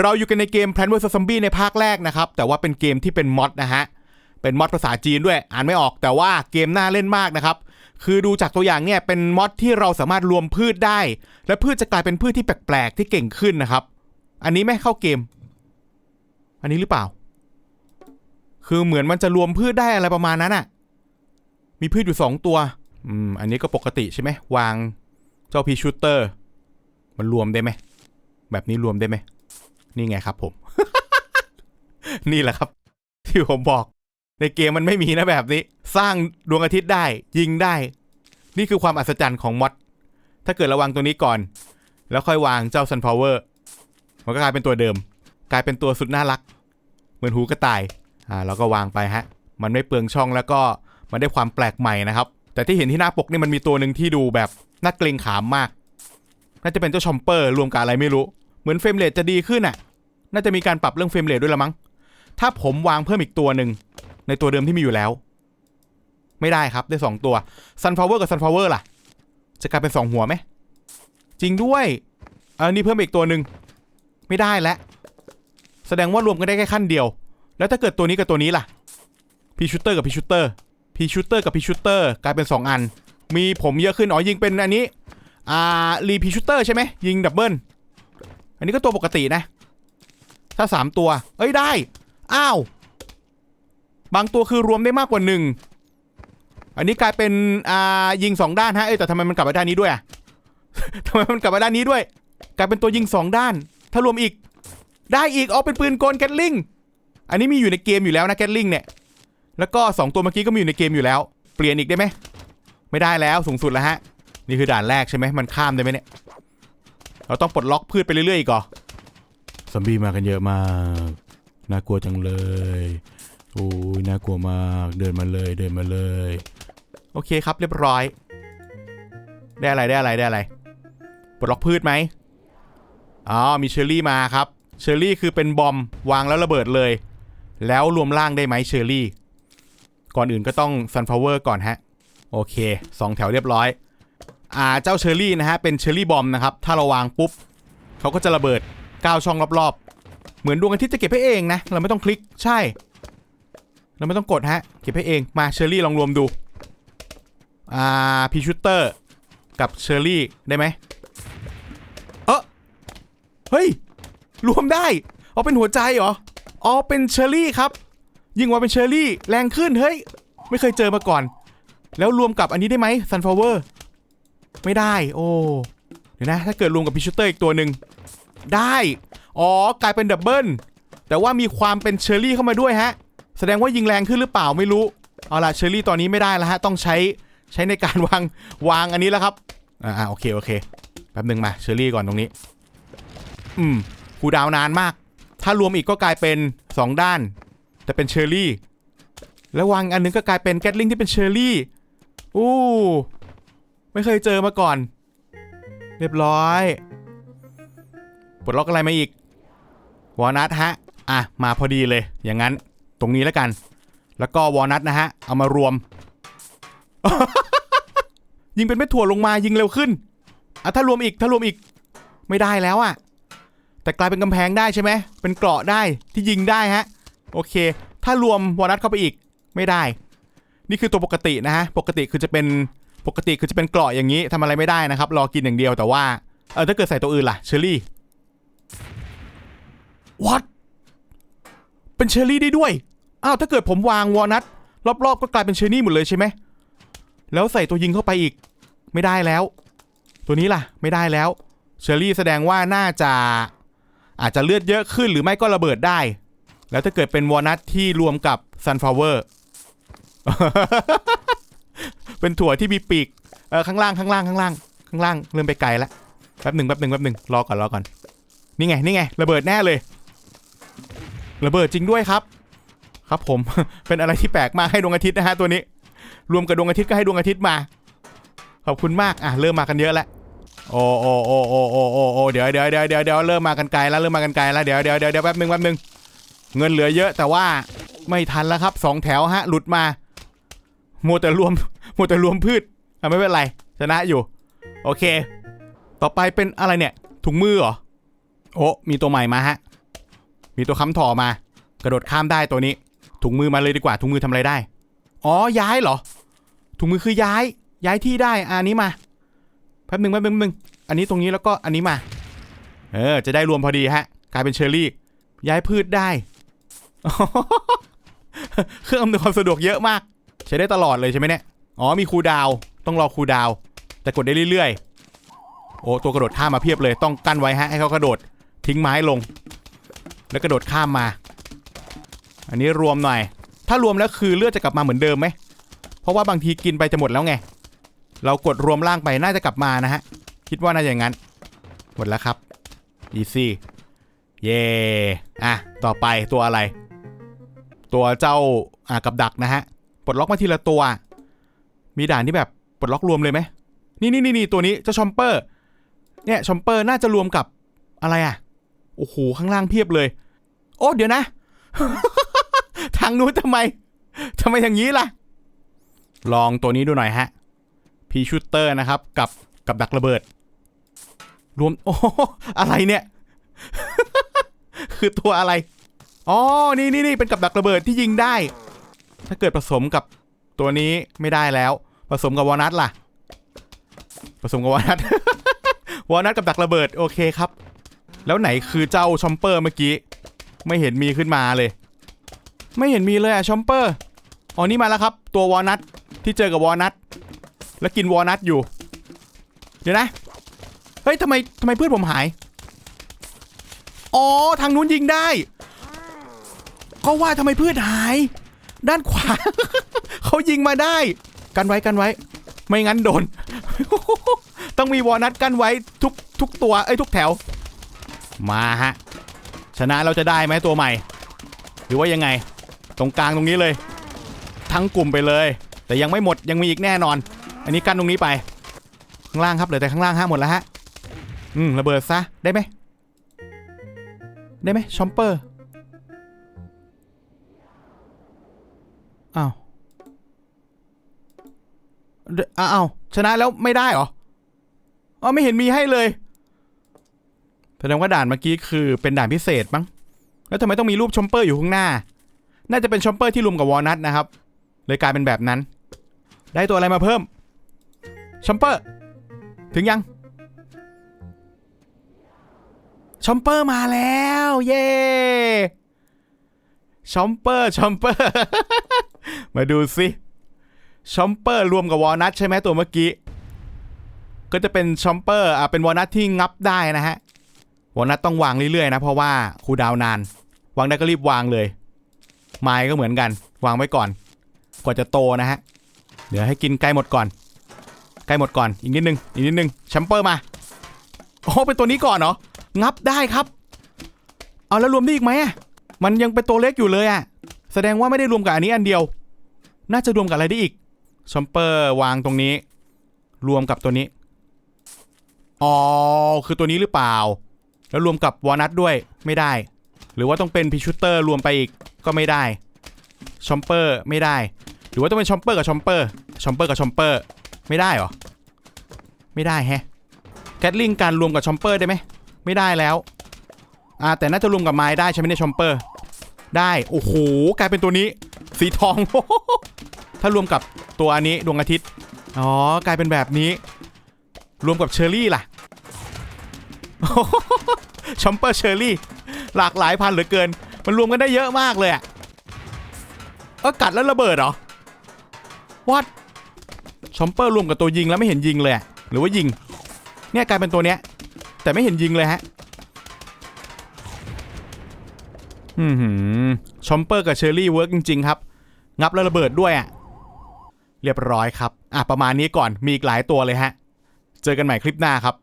เราอยู่กันในเกม Plant vs Zombie ในภาคแรกนะครับ แต่ว่าเป็นเกมที่เป็นมอดนะฮะ เป็นมอดภาษาจีนด้วย อ่านไม่ออก แต่ว่าเกมน่าเล่นมากนะครับ คือดูจากตัวอย่างเนี่ย เป็นมอดที่เราสามารถรวมพืชได้ และพืชจะกลายเป็นพืชที่แปลกๆที่เก่งขึ้นนะครับ อันนี้ไม่เข้าเกม อันนี้หรือเปล่า คือเหมือนมันจะรวมพืชได้อะไรประมาณนั้นอะมีพืชอยู่สองตัว อืม อันนี้ก็ปกติใช่ไหม วาง เจ้าพีชูเตอร์ มันรวมได้ไหม แบบนี้รวมได้ไหม นี่ไงครับผม นี่แหละครับ ที่ผมบอก ในเกมมันไม่มีนะแบบนี้ สร้างดวงอาทิตย์ได้ ยิงได้ นี่คือความอัศจรรย์ของมอดถ้าเกิดระวังตัวนี้ก่อน แล้วค่อยวางเจ้า Sunflower มันก็กลายเป็นตัวเดิม กลายเป็นตัวสุดน่ารัก เหมือนหูกระต่ายอ่าแล้วก็วางไปฮะ มันไม่เปลืองช่องแล้วก็มันได้ความแปลกใหม่นะครับ แต่ที่เห็นที่หน้าปกนี่มันมีตัวหนึ่งที่ดูแบบน่าเกรงขามมาก น่าจะเป็นเจ้าชอมเปอร์รวมกับอะไรไม่รู้ เหมือนเฟรมเรทจะดีขึ้นอะ น่าจะมีการปรับเรื่องเฟรมเรทด้วยละมั้ง ถ้าผมวางเพิ่มอีกตัวหนึ่งในตัวเดิมที่มีอยู่แล้ว ไม่ได้ครับได้สองตัว Sunflower กับ Sunflower ล่ะ จะกลายเป็นสองหัวไหม จริงด้วยอันนี้เพิ่มอีกตัวหนึ่งไม่ได้แล้วแสดงว่ารวมกันได้แค่ขั้นเดียว แล้วถ้าเกิดตัวนี้กับตัวนี้ล่ะพีชูเตอร์กับพีชูเตอร์พีชูเตอร์กับพีชูเตอร์กลายเป็น 2 อัน มีผมเยอะขึ้นอ๋อยิงเป็นอันนี้ อ่ารีพีชูเตอร์ใช่ไหมยิงดับเบิลอันนี้ก็ตัวปกตินะ ถ้า3ตัว เอ้ยได้ อ้าว บางตัวคือรวมได้มากกว่าหนึ่งอันนี้กลายเป็นอ่ายิงสองด้านฮะเอ้ยแต่ทำไมมันกลับมาด้านนี้ด้วยอะทำไมมันกลับมาด้านนี้ด้วย กลายเป็นตัวยิงสองด้าน ถ้ารวมอีก ได้อีกเอาเป็นปืนกลแกตลิงอันนี้มีอยู่ในเกมอยู่แล้วนะแกตลิงเนี่ย แล้วก็2ตัวเมื่อกี้ก็มีอยู่ในเกมอยู่แล้ว เปลี่ยนอีกได้ไหมไม่ได้แล้วสูงสุดแล้วฮะ นี่คือด่านแรกใช่ไหมมันข้ามได้ไหมเนี่ย เราต้องปลดล็อกพืชไปเรื่อยๆอีกเหรอ อมบี้มากันเยอะมาก น่ากลัวจังเลย โอ้ยน่ากลัวมาก เดินมาเลย เดินมาเลย โอเคครับเรียบร้อย ได้อะไรได้อะไรได้อะไร ปลดล็อกพืชไหมอ๋อ มีเชอร์รี่มาครับ เชอร์รี่คือเป็นบอมวางแล้วระเบิดเลย แล้วรวมร่างได้ไหมเชอร์รี่ ก่อนอื่นก็ต้องซันฟลาวเวอร์ก่อนฮะ โอเคสองแถวเรียบร้อย อ่า เจ้าเชอร์รี่นะฮะ เป็นเชอร์รี่บอมนะครับ ถ้าเราวางปุ๊บเขาก็จะระเบิด 9ช่องรอบๆ เหมือนดวงอาทิตย์จะเก็บให้เองนะ เราไม่ต้องคลิกใช่ เราไม่ต้องกดฮะ เก็บให้เองมาเชอร์รี่ลองรวมดู อ่าพีชูเตอร์กับเชอร์รี่ได้ไหมเออเฮ้ย รวมได้เอาเป็นหัวใจเหรออ๋อเป็นเชอร์รี่ครับ ยิงว่าเป็นเชอร์รี่แรงขึ้นเฮ้ย ไม่เคยเจอมาก่อน แล้วรวมกับอันนี้ได้ไหมซันฟลาวเวอร์ไม่ได้ โอ้เดี๋ยวนะ ถ้าเกิดรวมกับพิชูเตอร์อีกตัวหนึ่ง ได้ อ๋อ กลายเป็นดับเบิลแต่ว่ามีความเป็นเชอร์รี่เข้ามาด้วยฮะ แสดงว่ายิงแรงขึ้นหรือเปล่าไม่รู้ เอาล่ะเชอร์รี่ตอนนี้ไม่ได้แล้วฮะ ต้องใช้ใช้ในการวางวางอันนี้แล้วครับ อ่าโอเคโอเค แป๊บหนึ่งมาเชอร์รี่ก่อนตรงนี้ อืมคูดาวนานมาก ถ้ารวมอีกก็กลายเป็น 2 ด้าน แต่เป็นเชอร์รี่ แล้ววางอันหนึงก็กลายเป็นแกตลิงที่เป็นเชอร์รี่ อู้ ไม่เคยเจอมาก่อน เรียบร้อย ปลดล็อกอะไรมาอีกวอลนัทฮะอะมาพอดีเลย อย่างนั้นตรงนี้แล้วกัน แล้วก็วอลนัทนะฮะเอามารวม ยิงเป็นเม็ดถั่วลงมายิงเร็วขึ้นอะถ้ารวมอีกถ้ารวมอีกไม่ได้แล้วอะแต่กลายเป็นกำแพงได้ใช่ไหมเป็นเกราะได้ที่ยิงได้ฮะโอเค ถ้ารวมวอลนัทเข้าไปอีกไม่ได้ นี่คือตัวปกตินะฮะปกติคือจะเป็นปกติคือจะเป็นเกราะอย่างนี้ทำอะไรไม่ได้นะครับ รอกินอย่างเดียวแต่ว่าเออถ้าเกิดใส่ตัวอื่นล่ะเชอร์ รี่ what เป็นเชอร์รี่ได้ด้วย อ้าว ถ้าเกิดผมวางวอลนัทรอบๆ ก็กลายเป็นเชอร์รี่หมดเลยใช่ไหม แล้วใส่ตัวยิงเข้าไปอีก ไม่ได้แล้ว ตัวนี้ล่ะ ไม่ได้แล้ว เชอร์รี่แสดงว่าน่าจะ อาจจะเลือดเยอะขึ้นหรือไม่ก็ระเบิดได้ แล้วถ้าเกิดเป็นวอลนัทที่รวมกับซันฟลาวเวอร์ เป็นถั่วที่มีปีก เออข้างล่างข้างล่างข้างล่างข้างล่างเริ่มไปไกลแล้วแป๊บหนึ่งแป๊บหนึ่งแป๊บหนึ่งรอก่อนรอก่อน นี่ไงนี่ไงระเบิดแน่เลย ระเบิดจริงด้วยครับ ครับผม เป็นอะไรที่แปลกมากให้ดวงอาทิตย์นะฮะตัวนี้ รวมกับดวงอาทิตย์ก็ให้ดวงอาทิตย์มา ขอบคุณมาก อะ เริ่มมากันเยอะแล้ว โอ้โอ้โอ้โอ้โอ้โอ้โอ้เดี๋ยวเดี๋ยวเดี๋ยวเดี๋ยวเดี๋ยวเริ่มมากันไกลแล้ว เริ่มมากันไกลแล้ว เดี๋ยวเดี๋ยวเดี๋ยวเดี๋ยวแป๊บหนึ่งแป๊บหนึ่งเงินเหลือเยอะแต่ว่าไม่ทันแล้วครับสองแถวฮะ หลุดมามัวแต่รวมมัวแต่รวมพืชอะไม่เป็นไร ชนะอยู่ โอเค ต่อไปเป็นอะไรเนี่ย ถุงมือเหรอ โอ้มีตัวใหม่มาฮะ มีตัวค้ำถ่อมา กระโดดข้ามได้ตัวนี้ ถุงมือมาเลยดีกว่า ถุงมือทำอะไรได้ อ๋อ ย้ายเหรอ ถุงมือคือย้าย ย้ายที่ได้ อันนี้มา แป๊บหนึ่งแป๊บหนึ่งแป๊บหนึ่งอันนี้ตรงนี้แล้วก็อันนี้มา เออ จะได้รวมพอดีฮะ กลายเป็นเชอร์รี่ ย้ายพืชได้ เครื่องอำนวยความสะดวกเยอะมาก ใช้ได้ตลอดเลยใช่ไหมเนี่ย อ๋อ มีคูดาว ต้องรอคูดาว แต่กดได้เรื่อยๆ โอ้ ตัวกระโดดข้ามมาเพียบเลย ต้องกั้นไว้ฮะ ให้เขากระโดด ทิ้งไม้ลง แล้วกระโดดข้ามมา อันนี้รวมหน่อย ถ้ารวมแล้วคือเลือดจะกลับมาเหมือนเดิมไหม เพราะว่าบางทีกินไปจะหมดแล้วไง เรากดรวมร่างไปน่าจะกลับมานะฮะ คิดว่าน่าจะอย่างนั้น หมดแล้วครับ easy เย่อะ ต่อไปตัวอะไร ตัวเจ้าอ่ากับดักนะฮะ ปลดล็อกมาทีละตัว มีด่านที่แบบปลดล็อกรวมเลยไหมนี่นี่นี่นี่ตัวนี้เจ้าชอมเปอร์ เนี่ยชอมเปอร์น่าจะรวมกับอะไรอะ โอ้โห ข้างล่างเพียบเลย โอ้เดี๋ยวนะ ทางนู้นทำไมทำไมอย่างนี้ล่ะ ลองตัวนี้ดูหน่อยฮะพีชูเตอร์นะครับ กับกับดักระเบิด รวม โอ้อะไรเนี่ย คือตัวอะไร อ๋อ นี่นี่นี่เป็นกับดักระเบิดที่ยิงได้ ถ้าเกิดผสมกับตัวนี้ไม่ได้แล้ว ผสมกับวอลนัทล่ะ ผสมกับวอลนัท วอลนัทกับดักระเบิด โอเคครับ แล้วไหนคือเจ้าชอมเปอร์เมื่อกี้ ไม่เห็นมีขึ้นมาเลย ไม่เห็นมีเลยอะชอมเปอร์อ๋อนี่มาแล้วครับ ตัววอลนัทที่เจอกับวอลนัทแล้วกินวอลนัทอยู่ เดี๋ยวนะเฮ้ยทำไมทำไมเพื่อนผมหายอ๋อทางนู้นยิงได้ก็ว่าทำไมเพื่อนหาย ด้านขวา เขายิงมาได้ กันไว้กันไว้ ไม่งั้นโดน ต้องมีวอนัทกันไว้ทุกทุกตัวไอ้ทุกแถว มาฮะ ชนะเราจะได้ไหมตัวใหม่ หรือว่ายังไง ตรงกลางตรงนี้เลย ทั้งกลุ่มไปเลย แต่ยังไม่หมดยังมีอีกแน่นอน อันนี้กันตรงนี้ไป ข้างล่างครับเหลือแต่ข้างล่างฮะหมดแล้วฮะอืมระเบิดซะได้ไหมได้ไหมชอมเปอร์อ้าวเดอ้าวอ้าวชนะแล้วไม่ได้เหรออ๋อไม่เห็นมีให้เลย แสดงว่าด่านเมื่อกี้คือเป็นด่านพิเศษมั้ง แล้วทำไมต้องมีรูปชอมเปอร์อยู่ข้างหน้า น่าจะเป็นชอมเปอร์ที่รวมกับวอลนัทนะครับ เลยกลายเป็นแบบนั้น ได้ตัวอะไรมาเพิ่มชอมเปอร์ ถึงยังชอมเปอร์มาแล้ว เย้ชอมเปอร์ชอมเปอร์ มาดูสิชอมเปอร์รวมกับวอลนัทใช่ไหมตัวเมื่อกี้ ก็จะเป็นชอมเปอร์อะเป็นวอลนัทที่งับได้นะฮะ วอลนัทต้องวางเรื่อยๆนะ เพราะว่าคูดาวนาน วางได้ก็รีบวางเลย ไม้ก็เหมือนกัน วางไว้ก่อน กว่าจะโตนะฮะ เดี๋ยวให้กินใกล้หมดก่อน ใกล้หมดก่อน อีกนิดนึง อีกนิดนึงแชมเปอร์มา โอ้เป็นตัวนี้ก่อนเหรอ งับได้ครับ เอาแล้วรวมได้อีกไหมอะมันยังเป็นตัวเล็กอยู่เลยอะแสดงว่าไม่ได้รวมกับอันนี้อันเดียว น่าจะรวมกับอะไรได้อีกแชมเปอร์วางตรงนี้ รวมกับตัวนี้ อ๋อ คือตัวนี้หรือเปล่า แล้วรวมกับวอลนัทด้วยไม่ได้ หรือว่าต้องเป็นพิชูเตอร์รวมไปอีกก็ไม่ได้ชอมเปอร์ไม่ได้ หรือว่าต้องเป็นชอมเปอร์กับชอมเปอร์ชอมเปอร์กับชอมเปอร์ไม่ได้เหรอ ไม่ได้แฮะแกตลิงการรวมกับชอมเปอร์ได้ไหมไม่ได้แล้วอ่าแต่น่าจะรวมกับไม้ได้ใช่ไหมเนี่ยชอมเปอร์ ได้โอ้โหกลายเป็นตัวนี้สีทอง ถ้ารวมกับตัวอันนี้ดวงอาทิตย์อ๋อกลายเป็นแบบนี้ รวมกับเชอร์รี่ล่ะ ชอมเปอร์เชอร์รี่ หลากหลายพันเหลือเกิน มันรวมกันได้เยอะมากเลยอะเออกัดแล้วระเบิดเหรอวัดชอมเปอร์รวมกับตัวยิงแล้วไม่เห็นยิงเลย หรือว่ายิง เนี่ยกลายเป็นตัวเนี้ย แต่ไม่เห็นยิงเลยฮะอืมหืมชอมเปอร์กับเชอร์รี่เวิร์กจริง ๆ ครับ งับแล้วระเบิดด้วยอะเรียบร้อยครับ อะประมาณนี้ก่อนมีอีกหลายตัวเลยฮะ เจอกันใหม่คลิปหน้าครับ